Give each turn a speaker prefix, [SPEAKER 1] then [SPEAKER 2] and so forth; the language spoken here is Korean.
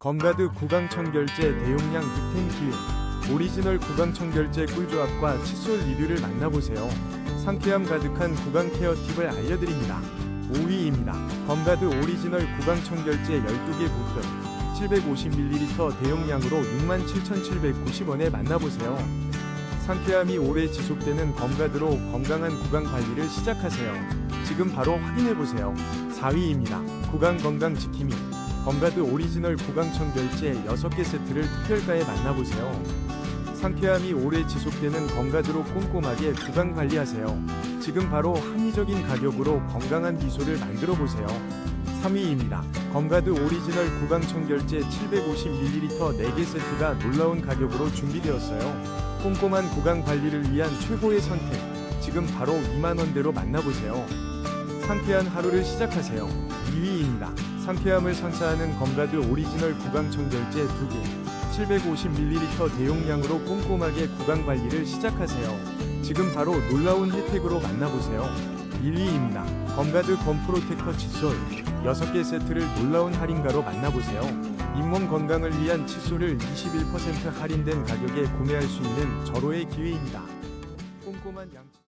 [SPEAKER 1] 검가드 구강청결제 대용량 득템 기회 오리지널 구강청결제 꿀조합과 칫솔 리뷰를 만나보세요. 상쾌함 가득한 구강 케어 팁을 알려드립니다. 5위입니다. 검가드 오리지널 구강청결제 12개 부품 750ml 대용량으로 67,790원에 만나보세요. 상쾌함이 오래 지속되는 검가드로 건강한 구강 관리를 시작하세요. 지금 바로 확인해보세요. 4위입니다. 구강 건강 지킴이 검가드 오리지널 구강 청 결제 6개 세트를 특별가에 만나보세요. 상쾌함이 오래 지속되는 검가드로 꼼꼼하게 구강 관리하세요. 지금 바로 합리적인 가격으로 건강한 비소를 만들어 보세요. 3위입니다. 검가드 오리지널 구강 청 결제 750ml 4개 세트가 놀라운 가격으로 준비되었어요. 꼼꼼한 구강 관리를 위한 최고의 선택. 지금 바로 2만원대로 만나보세요. 상쾌한 하루를 시작하세요. 2위입니다. 상쾌함을 선사하는 검가드 오리지널 구강 청결제 2개 750ml 대용량으로 꼼꼼하게 구강 관리를 시작하세요. 지금 바로 놀라운 혜택으로 만나보세요. 1위입니다. 검가드 검프로테커 칫솔 6개 세트를 놀라운 할인가로 만나보세요. 잇몸 건강을 위한 칫솔을 21% 할인된 가격에 구매할 수 있는 절호의 기회입니다. 꼼꼼한 양치